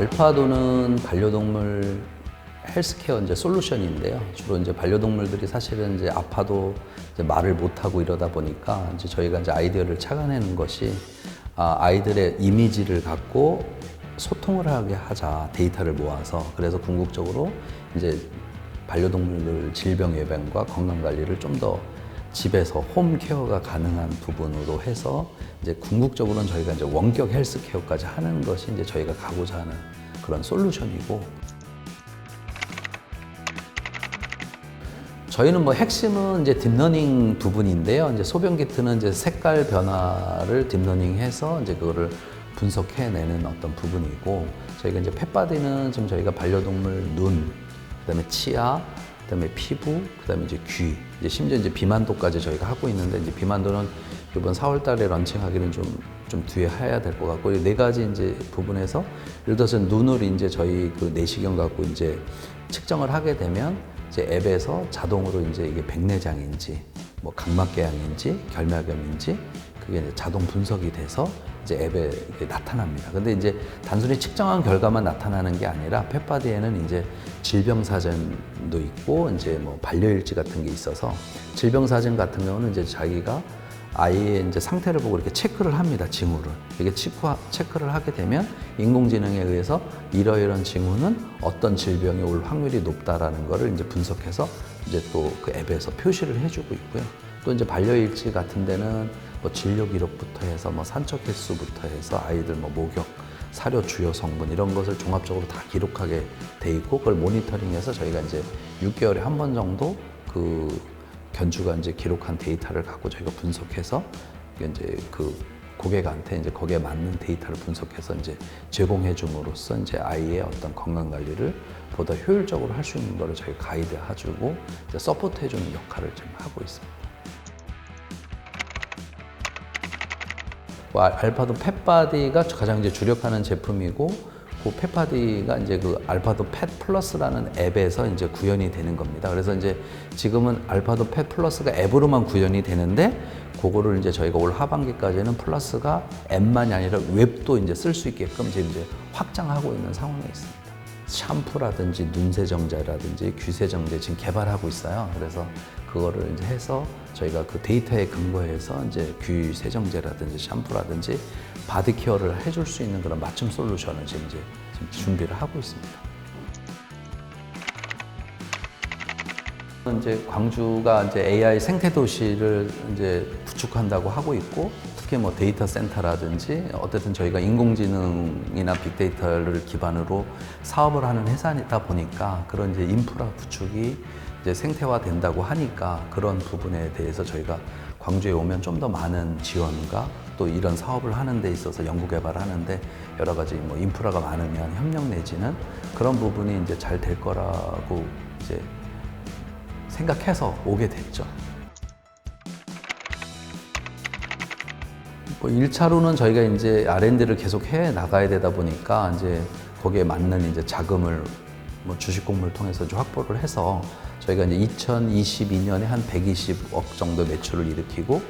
알파도는 반려동물 헬스케어 이제 솔루션인데요. 주로 이제 반려동물들이 사실은 이제 아파도 이제 말을 못하고 이러다 보니까 이제 저희가 이제 아이디어를 착안하는 것이 아, 아이들의 이미지를 갖고 소통을 하게 하자 데이터를 모아서 그래서 궁극적으로 이제 반려동물들 질병 예방과 건강 관리를 좀 더 집에서 홈 케어가 가능한 부분으로 해서 이제 궁극적으로는 저희가 이제 원격 헬스 케어까지 하는 것이 이제 저희가 가고자 하는 그런 솔루션이고 저희는 뭐 핵심은 이제 딥러닝 부분인데요. 이제 소변 키트는 이제 색깔 변화를 딥러닝해서 이제 그거를 분석해내는 어떤 부분이고 저희가 이제 펫바디는 지금 저희가 반려동물 눈, 그다음에 치아, 그다음에 피부, 그다음에 이제 귀, 이제 심지어 이제 비만도까지 저희가 하고 있는데 이제 비만도는 이번 4월달에 런칭하기는 좀 좀 뒤에 해야 될 것 같고 이네 가지 이제 부분에서 예를 들어서 눈을 이제 저희 그 내시경 갖고 이제 측정을 하게 되면 이제 앱에서 자동으로 이제 이게 백내장인지 뭐 각막궤양인지 결막염인지 그게 이제 자동 분석이 돼서 이제 앱에 나타납니다. 근데 이제 단순히 측정한 결과만 나타나는 게 아니라 펫바디에는 이제 질병 사전도 있고 이제 뭐 반려일지 같은 게 있어서 질병 사전 같은 경우는 이제 자기가 아이의 이제 상태를 보고 이렇게 체크를 합니다. 징후를. 이게 체크, 체크를 하게 되면 인공지능에 의해서 이러이러한 징후는 어떤 질병이 올 확률이 높다라는 거를 이제 분석해서 이제 또 그 앱에서 표시를 해주고 있고요. 또 이제 반려일지 같은 데는 뭐 진료 기록부터 해서 뭐 산책 횟수부터 해서 아이들 뭐 목욕, 사료 주요 성분 이런 것을 종합적으로 다 기록하게 돼 있고 그걸 모니터링해서 저희가 이제 6개월에 한 번 정도 그 견주가 이제 기록한 데이터를 갖고 저희가 분석해서 이제 그 고객한테 이제 거기에 맞는 데이터를 분석해서 이제 제공해 줌으로써 이제 아이의 어떤 건강 관리를 보다 효율적으로 할 수 있는 거를 저희 가이드 해주고 서포트 해주는 역할을 지금 하고 있습니다. 알- 알파도 펫바디가 가장 이제 주력하는 제품이고 그 펫바디가 이제 그 알파도 펫 플러스라는 앱에서 이제 구현이 되는 겁니다. 그래서 이제 지금은 알파도 펫 플러스가 앱으로만 구현이 되는데 그거를 이제 저희가 올 하반기까지는 플러스가 앱만이 아니라 웹도 이제 쓸 수 있게끔 지금 이제 확장하고 있는 상황에 있습니다. 샴푸라든지 눈세정제라든지 귀세정제 지금 개발하고 있어요. 그래서 그거를 이제 해서 저희가 그 데이터에 근거해서 이제 귀 세정제라든지 샴푸라든지 바디 케어를 해줄 수 있는 그런 맞춤 솔루션을 지금 이제 지금 준비를 하고 있습니다. 이제 광주가 이제 AI 생태 도시를 이제 구축한다고 하고 있고 특히 뭐 데이터 센터라든지 어쨌든 저희가 인공지능이나 빅데이터를 기반으로 사업을 하는 회사이다 보니까 그런 이제 인프라 구축이 이제 생태화 된다고 하니까 그런 부분에 대해서 저희가 광주에 오면 좀 더 많은 지원과 또 이런 사업을 하는 데 있어서 연구 개발을 하는데 여러 가지 뭐 인프라가 많으면 협력 내지는 그런 부분이 이제 잘 될 거라고 이제 생각해서 오게 됐죠. 뭐 1차로는 저희가 이제 R&D를 계속 해 나가야 되다 보니까 이제 거기에 맞는 이제 자금을 뭐 주식 공모를 통해서 좀 확보를 해서 저희가 이제 2022년에 한 120억 정도 매출을 일으키고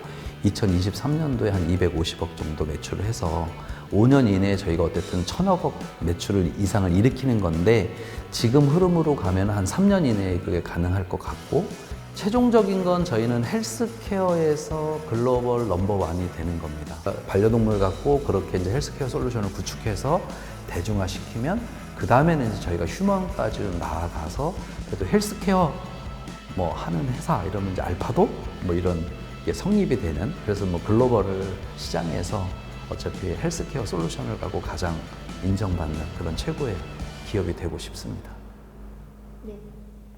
2023년도에 한 250억 정도 매출을 해서 5년 이내에 저희가 어쨌든 천억 억 매출을 이상을 일으키는 건데 지금 흐름으로 가면 한 3년 이내에 그게 가능할 것 같고 최종적인 건 저희는 헬스케어에서 글로벌 넘버원이 되는 겁니다. 반려동물 갖고 그렇게 이제 헬스케어 솔루션을 구축해서 대중화시키면 그 다음에는 이제 저희가 휴먼까지 나아가서 그래도 헬스케어 뭐 하는 회사 이러면 이제 알파도 뭐 이런 게 성립이 되는 그래서 뭐 글로벌 시장에서 어차피 헬스케어 솔루션을 갖고 가장 인정받는 그런 최고의 기업이 되고 싶습니다. 네.